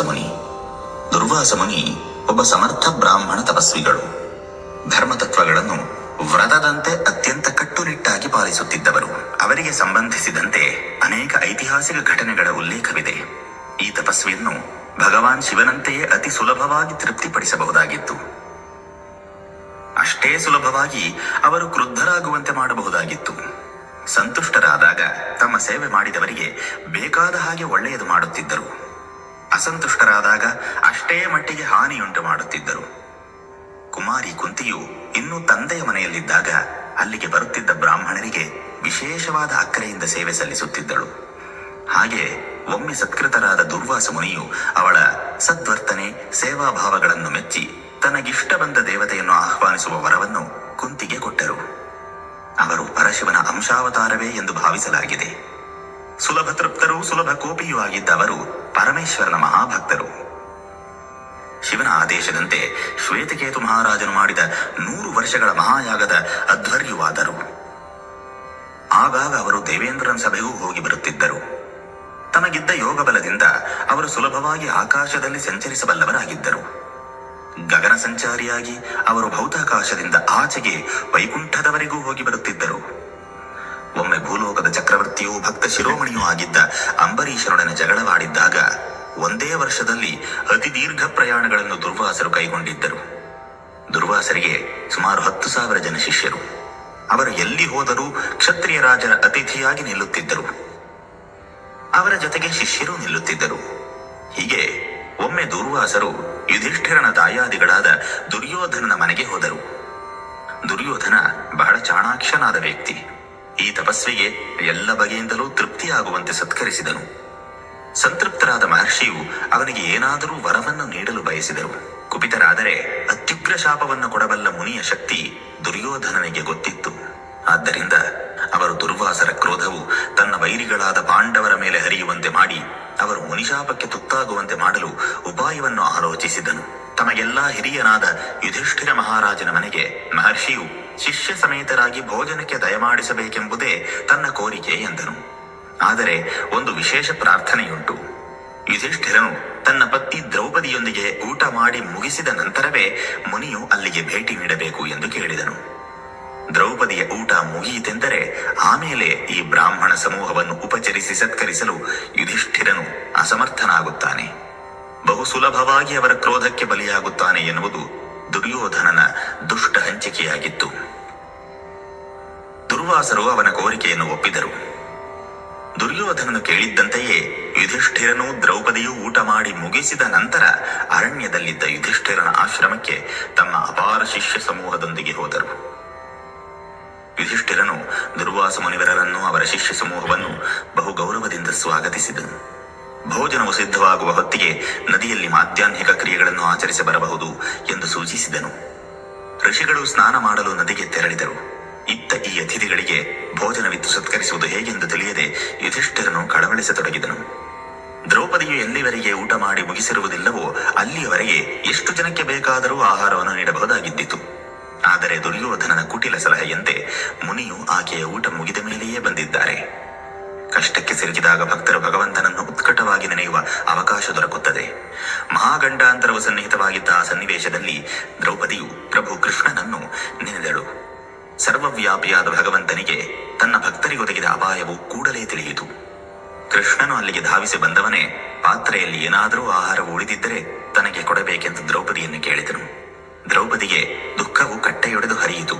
ಮುನಿ ದುರ್ವಾಸ ಮುನಿ ಒಬ್ಬ ಸಮರ್ಥ ಬ್ರಾಹ್ಮಣ ತಪಸ್ವಿಗಳು. ಧರ್ಮತತ್ವಗಳನ್ನು ವ್ರತದಂತೆ ಅತ್ಯಂತ ಕಟ್ಟುನಿಟ್ಟಾಗಿ ಪಾಲಿಸುತ್ತಿದ್ದವರು. ಅವರಿಗೆ ಸಂಬಂಧಿಸಿದಂತೆ ಅನೇಕ ಐತಿಹಾಸಿಕ ಘಟನೆಗಳ ಉಲ್ಲೇಖವಿದೆ. ಈ ತಪಸ್ವಿಯನ್ನು ಭಗವಾನ್ ಶಿವನಂತೆಯೇ ಅತಿ ಸುಲಭವಾಗಿ ತೃಪ್ತಿಪಡಿಸಬಹುದಾಗಿತ್ತು. ಅಷ್ಟೇ ಸುಲಭವಾಗಿ ಅವರು ಕ್ರುದ್ಧರಾಗುವಂತೆ ಮಾಡಬಹುದಾಗಿತ್ತು. ಸಂತುಷ್ಟರಾದಾಗ ತಮ್ಮ ಸೇವೆ ಮಾಡಿದವರಿಗೆ ಬೇಕಾದ ಹಾಗೆ ಒಳ್ಳೆಯದು ಮಾಡುತ್ತಿದ್ದರು. ಅಸಂತುಷ್ಟರಾದಾಗ ಅಷ್ಟೇ ಮಟ್ಟಿಗೆ ಹಾನಿಯುಂಟು ಮಾಡುತ್ತಿದ್ದರು. ಕುಮಾರಿ ಕುಂತಿಯು ಇನ್ನೂ ತಂದೆಯ ಮನೆಯಲ್ಲಿದ್ದಾಗ ಅಲ್ಲಿಗೆ ಬರುತ್ತಿದ್ದ ಬ್ರಾಹ್ಮಣರಿಗೆ ವಿಶೇಷವಾದ ಅಕ್ಕರೆಯಿಂದ ಸೇವೆ ಸಲ್ಲಿಸುತ್ತಿದ್ದಳು. ಹಾಗೆ ಒಮ್ಮೆ ಸತ್ಕೃತರಾದ ದುರ್ವಾಸ ಮುನಿಯು ಅವಳ ಸದ್ವರ್ತನೆ, ಸೇವಾಭಾವಗಳನ್ನು ಮೆಚ್ಚಿ ತನಗಿಷ್ಟ ಬಂದ ದೇವತೆಯನ್ನು ಆಹ್ವಾನಿಸುವ ವರವನ್ನು ಕುಂತಿಗೆ ಕೊಟ್ಟರು. ಅವರು ಪರಶಿವನ ಅಂಶಾವತಾರವೇ ಎಂದು ಭಾವಿಸಲಾಗಿದೆ. ಸುಲಭ ತೃಪ್ತರೂ, ಸುಲಭ ಕೋಪಿಯೂ ಆಗಿದ್ದ ಅವರು ಪರಮೇಶ್ವರನ ಮಹಾಭಕ್ತರು. ಶಿವನ ಆದೇಶದಂತೆ ಶ್ವೇತಕೇತು ಮಹಾರಾಜನು ಮಾಡಿದ ನೂರು ವರ್ಷಗಳ ಮಹಾಯಾಗದ ಅಧ್ವರ್ಯವಾದರು. ಆಗಾಗ ಅವರು ದೇವೇಂದ್ರನ ಸಭೆಗೂ ಹೋಗಿ ಬರುತ್ತಿದ್ದರು. ತಮಗಿದ್ದ ಯೋಗ ಬಲದಿಂದ ಅವರು ಸುಲಭವಾಗಿ ಆಕಾಶದಲ್ಲಿ ಸಂಚರಿಸಬಲ್ಲವರಾಗಿದ್ದರು. ಗಗನ ಸಂಚಾರಿಯಾಗಿ ಅವರು ಭೌತಾಕಾಶದಿಂದ ಆಚೆಗೆ ವೈಕುಂಠದವರೆಗೂ ಹೋಗಿ ಬರುತ್ತಿದ್ದರು. ಒಮ್ಮೆ ಭೂಲೋಕದ ಚಕ್ರವರ್ತಿಯೂ ಭಕ್ತ ಶಿರೋಮಣಿಯೂ ಆಗಿದ್ದ ಅಂಬರೀಷರೊಡನೆ ಜಗಳವಾಡಿದ್ದಾಗ ಒಂದೇ ವರ್ಷದಲ್ಲಿ ಅತಿ ದೀರ್ಘ ಪ್ರಯಾಣಗಳನ್ನು ದುರ್ವಾಸರು ಕೈಗೊಂಡಿದ್ದರು. ದುರ್ವಾಸರಿಗೆ ಸುಮಾರು ಹತ್ತು ಸಾವಿರ ಜನ ಶಿಷ್ಯರು. ಅವರು ಎಲ್ಲಿ ಹೋದರೂ ಕ್ಷತ್ರಿಯ ರಾಜರ ಅತಿಥಿಯಾಗಿ ನಿಲ್ಲುತ್ತಿದ್ದರು. ಅವರ ಜೊತೆಗೆ ಶಿಷ್ಯರು ನಿಲ್ಲುತ್ತಿದ್ದರು. ಹೀಗೆ ಒಮ್ಮೆ ದುರ್ವಾಸರು ಯುಧಿಷ್ಠಿರನ ದಾಯಾದಿಗಳಾದ ದುರ್ಯೋಧನನ ಮನೆಗೆ ಹೋದರು. ದುರ್ಯೋಧನ ಬಹಳ ಚಾಣಾಕ್ಷನಾದ ವ್ಯಕ್ತಿ. ಈ ತಪಸ್ವಿಗೆ ಎಲ್ಲ ಬಗೆಯಿಂದಲೂ ತೃಪ್ತಿಯಾಗುವಂತೆ ಸತ್ಕರಿಸಿದನು. ಸಂತೃಪ್ತರಾದ ಮಹರ್ಷಿಯು ಅವನಿಗೆ ಏನಾದರೂ ವರವನ್ನು ನೀಡಲು ಬಯಸಿದರು. ಕುಪಿತರಾದರೆ ಅತ್ಯುಗ್ರ ಶಾಪವನ್ನು ಕೊಡಬಲ್ಲ ಮುನಿಯ ಶಕ್ತಿ ದುರ್ಯೋಧನನಿಗೆ ಗೊತ್ತಿತ್ತು. ಆದ್ದರಿಂದ ಅವರು ದುರ್ವಾಸರ ಕ್ರೋಧವು ತನ್ನ ವೈರಿಗಳಾದ ಪಾಂಡವರ ಮೇಲೆ ಹರಿಯುವಂತೆ ಮಾಡಿ ಅವರು ಮುನಿಶಾಪಕ್ಕೆ ತುತ್ತಾಗುವಂತೆ ಮಾಡಲು ಉಪಾಯವನ್ನು ಆಲೋಚಿಸಿದನು. ತಮಗೆಲ್ಲಾ ಹಿರಿಯನಾದ ಯುಧಿಷ್ಠಿರ ಮಹಾರಾಜನ ಮನೆಗೆ ಮಹರ್ಷಿಯು ಶಿಷ್ಯ ಸಮೇತರಾಗಿ ಭೋಜನಕ್ಕೆ ದಯಮಾಡಿಸಬೇಕೆಂಬುದೇ ತನ್ನ ಕೋರಿಕೆ ಎಂದನು. ಆದರೆ ಒಂದು ವಿಶೇಷ ಪ್ರಾರ್ಥನೆಯುಂಟು. ಯುಧಿಷ್ಠಿರನು ತನ್ನ ಪತ್ನಿ ದ್ರೌಪದಿಯೊಂದಿಗೆ ಊಟ ಮಾಡಿ ಮುಗಿಸಿದ ನಂತರವೇ ಮುನಿಯು ಅಲ್ಲಿಗೆ ಭೇಟಿ ನೀಡಬೇಕು ಎಂದು ಕೇಳಿದನು. ದ್ರೌಪದಿಯ ಊಟ ಮುಗಿಯಿತೆಂದರೆ ಆಮೇಲೆ ಈ ಬ್ರಾಹ್ಮಣ ಸಮೂಹವನ್ನು ಉಪಚರಿಸಿ ಸತ್ಕರಿಸಲು ಯುಧಿಷ್ಠಿರನು ಅಸಮರ್ಥನಾಗುತ್ತಾನೆ. ಬಹು ಸುಲಭವಾಗಿ ಅವರ ಕ್ರೋಧಕ್ಕೆ ಬಲಿಯಾಗುತ್ತಾನೆ ಎನ್ನುವುದು ದುರ್ಯೋಧನನ ದುಷ್ಟ ಹಂಚಿಕೆಯಾಗಿತ್ತು. ದುರ್ವಾಸರು ಅವನ ಕೋರಿಕೆಯನ್ನು ಒಪ್ಪಿದರು. ದುರ್ಯೋಧನನು ಕೇಳಿದ್ದಂತೆಯೇ ಯುಧಿಷ್ಠಿರನು ದ್ರೌಪದಿಯು ಊಟ ಮಾಡಿ ಮುಗಿಸಿದ ನಂತರ ಅರಣ್ಯದಲ್ಲಿದ್ದ ಯುಧಿಷ್ಠಿರನ ಆಶ್ರಮಕ್ಕೆ ತಮ್ಮ ಅಪಾರ ಶಿಷ್ಯ ಸಮೂಹದೊಂದಿಗೆ ಹೋದರು. ಯುಧಿಷ್ಠಿರನು ದುರ್ವಾಸ ಮುನಿವರರನ್ನು, ಅವರ ಶಿಷ್ಯ ಸಮೂಹವನ್ನು ಬಹು ಗೌರವದಿಂದ ಸ್ವಾಗತಿಸಿದನು. ಭೋಜನವು ಸಿದ್ಧವಾಗುವ ಹೊತ್ತಿಗೆ ನದಿಯಲ್ಲಿ ಮಾಧ್ಯಾಹ್ನಿಕ ಕ್ರಿಯೆಗಳನ್ನು ಆಚರಿಸಿ ಬರಬಹುದು ಎಂದು ಸೂಚಿಸಿದನು. ಋಷಿಗಳು ಸ್ನಾನ ಮಾಡಲು ನದಿಗೆ ತೆರಳಿದರು. ಇತ್ತ ಈ ಅತಿಥಿಗಳಿಗೆ ಭೋಜನವಿತ್ತು ಸತ್ಕರಿಸುವುದು ಹೇಗೆಂದು ತಿಳಿಯದೆ ಯುಧಿಷ್ಠಿರನು ಕಳವಳಿಸತೊಡಗಿದನು. ದ್ರೌಪದಿಯು ಎಲ್ಲಿವರೆಗೆ ಊಟ ಮಾಡಿ ಮುಗಿಸಿರುವುದಿಲ್ಲವೋ ಅಲ್ಲಿಯವರೆಗೆ ಎಷ್ಟು ಜನಕ್ಕೆ ಬೇಕಾದರೂ ಆಹಾರವನ್ನು ನೀಡಬಹುದಾಗಿದ್ದಿತು. ಆದರೆ ದುರ್ಯೋಧನನ ಕುಟಿಲ ಸಲಹೆಯಂತೆ ಮುನಿಯು ಆಕೆಯ ಊಟ ಮುಗಿದ ಮೇಲೆಯೇ ಬಂದಿದ್ದಾರೆ. ಕಷ್ಟಕ್ಕೆ ಸಿಲುಕಿದಾಗ ಭಕ್ತರು ಭಗವಂತನನ್ನು ಉತ್ಕಟವಾಗಿ ನೆನೆಯುವ ಅವಕಾಶ ದೊರಕುತ್ತದೆ. ಮಹಾಗಂಡಾಂತರವು ಸನ್ನಿಹಿತವಾಗಿದ್ದ ಆ ಸನ್ನಿವೇಶದಲ್ಲಿ ದ್ರೌಪದಿಯು ಪ್ರಭು ಕೃಷ್ಣನನ್ನು ನೆನೆದಳು. ಸರ್ವವ್ಯಾಪಿಯಾದ ಭಗವಂತನಿಗೆ ತನ್ನ ಭಕ್ತರಿಗೊದಗಿದ ಅಪಾಯವು ಕೂಡಲೇ ತಿಳಿಯಿತು. ಕೃಷ್ಣನು ಅಲ್ಲಿಗೆ ಧಾವಿಸಿ ಬಂದವನೇ, ಪಾತ್ರೆಯಲ್ಲಿ ಏನಾದರೂ ಆಹಾರವು ಉಳಿದಿದ್ದರೆ ತನಗೆ ಕೊಡಬೇಕೆಂದು ದ್ರೌಪದಿಯನ್ನು ಕೇಳಿದನು. ದ್ರೌಪದಿಗೆ ದುಃಖವು ಕಟ್ಟೆಯೊಡೆದು ಹರಿಯಿತು.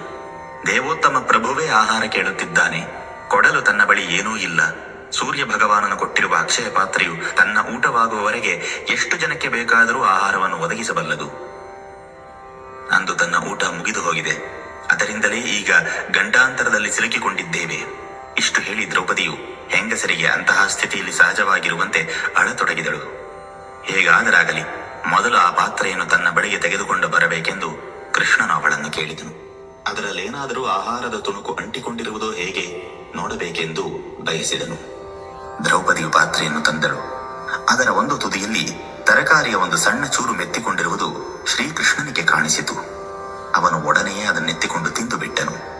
ದೇವೋತ್ತಮ ಪ್ರಭುವೇ ಆಹಾರ ಕೇಳುತ್ತಿದ್ದಾನೆ. ಕೊಡಲು ತನ್ನ ಬಳಿ ಏನೂ ಇಲ್ಲ. ಸೂರ್ಯ ಭಗವಾನನು ಕೊಟ್ಟಿರುವ ಅಕ್ಷಯ ಪಾತ್ರೆಯು ತನ್ನ ಊಟವಾಗುವವರೆಗೆ ಎಷ್ಟು ಜನಕ್ಕೆ ಬೇಕಾದರೂ ಆಹಾರವನ್ನು ಒದಗಿಸಬಲ್ಲದು. ಅಂದು ತನ್ನ ಊಟ ಮುಗಿದು ಹೋಗಿದೆ. ಅದರಿಂದಲೇ ಈಗ ಗಂಡಾಂತರದಲ್ಲಿ ಸಿಲುಕಿಕೊಂಡಿದ್ದೇವೆ. ಇಷ್ಟು ಹೇಳಿ ದ್ರೌಪದಿಯು ಹೆಂಗಸರಿಗೆ ಅಂತಹ ಸ್ಥಿತಿಯಲ್ಲಿ ಸಹಜವಾಗಿರುವಂತೆ ಅಳತೊಡಗಿದಳು. ಹೇಗಾದರಾಗಲಿ. ಮೊದಲು ಆ ಪಾತ್ರೆಯನ್ನು ತನ್ನ ಬಳಿಗೆ ತೆಗೆದುಕೊಂಡು ಬರಬೇಕೆಂದು ಕೃಷ್ಣನು ಅವಳನ್ನು ಕೇಳಿದನು. ಅದರಲ್ಲೇನಾದರೂ ಆಹಾರದ ತುಣುಕು ಅಂಟಿಕೊಂಡಿರುವುದೋ ಹೇಗೆ ನೋಡಬೇಕೆಂದು ಬಯಸಿದನು. ದ್ರೌಪದಿಯು ಪಾತ್ರೆಯನ್ನು ತಂದಳು. ಅದರ ಒಂದು ತುದಿಯಲ್ಲಿ ತರಕಾರಿಯ ಒಂದು ಸಣ್ಣ ಚೂರು ಮೆತ್ತಿಕೊಂಡಿರುವುದು ಶ್ರೀಕೃಷ್ಣನಿಗೆ ಕಾಣಿಸಿತು. ಅವನು ಒಡನೆಯೇ ಅದನ್ನೆತ್ತಿಕೊಂಡು ತಿಂದು ಬಿಟ್ಟನು.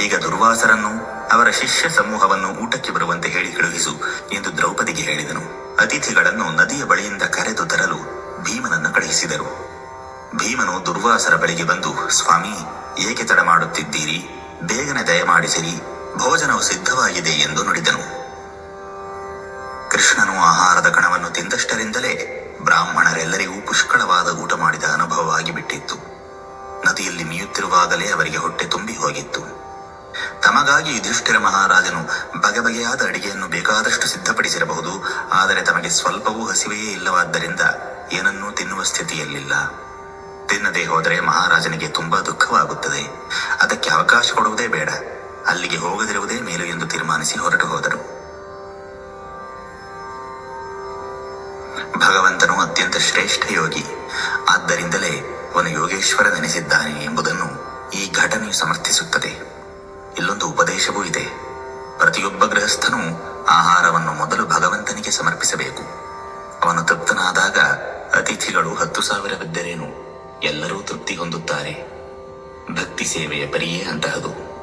ಈಗ ದುರ್ವಾಸರನ್ನು, ಅವರ ಶಿಷ್ಯ ಸಮೂಹವನ್ನು ಊಟಕ್ಕೆ ಬರುವಂತೆ ಹೇಳಿ ಕಳುಹಿಸು ಎಂದು ದ್ರೌಪದಿಗೆ ಹೇಳಿದನು. ಅತಿಥಿಗಳನ್ನು ನದಿಯ ಬಳಿಯಿಂದ ಕರೆದು ತರಲು ಭೀಮನನ್ನು ಕಳುಹಿಸಿದರು. ಭೀಮನು ದುರ್ವಾಸರ ಬಳಿಗೆ ಬಂದು, ಸ್ವಾಮಿ, ಏಕೆ ತಡ ಮಾಡುತ್ತಿದ್ದೀರಿ? ಬೇಗನೆ ದಯಮಾಡಿಸಿರಿ. ಭೋಜನವು ಸಿದ್ಧವಾಗಿದೆ ಎಂದು ನುಡಿದನು. ಕೃಷ್ಣನು ಆಹಾರದ ಕಣವನ್ನು ತಿಂದಷ್ಟರಿಂದಲೇ ಬ್ರಾಹ್ಮಣರೆಲ್ಲರಿಗೂ ಪುಷ್ಕಳವಾದ ಊಟ ಮಾಡಿದ ಅನುಭವವಾಗಿ ಬಿಟ್ಟಿತ್ತು. ನದಿಯಲ್ಲಿ ಮೀಯುತ್ತಿರುವಾಗಲೇ ಅವರಿಗೆ ಹೊಟ್ಟೆ ತುಂಬಿ ಹೋಗಿತ್ತು. ತಮಗಾಗಿ ಯುಧಿಷ್ಠಿರ ಮಹಾರಾಜನು ಬಗೆ ಬಗೆಯಾದ ಅಡಿಗೆಯನ್ನು ಬೇಕಾದಷ್ಟು ಸಿದ್ಧಪಡಿಸಿರಬಹುದು, ಆದರೆ ತಮಗೆ ಸ್ವಲ್ಪವೂ ಹಸಿವೆಯೇ ಇಲ್ಲವಾದ್ದರಿಂದ ಏನನ್ನೂ ತಿನ್ನುವ ಸ್ಥಿತಿಯಲ್ಲಿಲ್ಲ. ತಿನ್ನದೆ ಹೋದರೆ ಮಹಾರಾಜನಿಗೆ ತುಂಬಾ ದುಃಖವಾಗುತ್ತದೆ. ಅದಕ್ಕೆ ಅವಕಾಶ ಕೊಡುವುದೇ ಬೇಡ. ಅಲ್ಲಿಗೆ ಹೋಗದಿರುವುದೇ ಮೇಲು ಎಂದು ತೀರ್ಮಾನಿಸಿ ಹೊರಟು ಹೋದರು. ಭಗವಂತನು ಅತ್ಯಂತ ಶ್ರೇಷ್ಠ ಯೋಗಿ. ಆದ್ದರಿಂದಲೇ ಅವನು ಯೋಗೇಶ್ವರನೆನಿಸಿದ್ದಾನೆ ಎಂಬುದನ್ನು ಈ ಘಟನೆಯು ಸಮರ್ಥಿಸುತ್ತದೆ. ಇಲ್ಲೊಂದು ಉಪದೇಶವೂ ಇದೆ. ಪ್ರತಿಯೊಬ್ಬ ಗೃಹಸ್ಥನೂ ಆಹಾರವನ್ನು ಮೊದಲು ಭಗವಂತನಿಗೆ ಸಮರ್ಪಿಸಬೇಕು. ಅವನು ತೃಪ್ತನಾದಾಗ ಅತಿಥಿಗಳು ಹತ್ತು ಸಾವಿರವಿದ್ದರೇನು ಎಲ್ಲರೂ ತೃಪ್ತಿ ಹೊಂದುತ್ತಾರೆ. ಭಕ್ತಿ ಸೇವೆಯ ಪರಿಯೇ ಅಂತಹದು.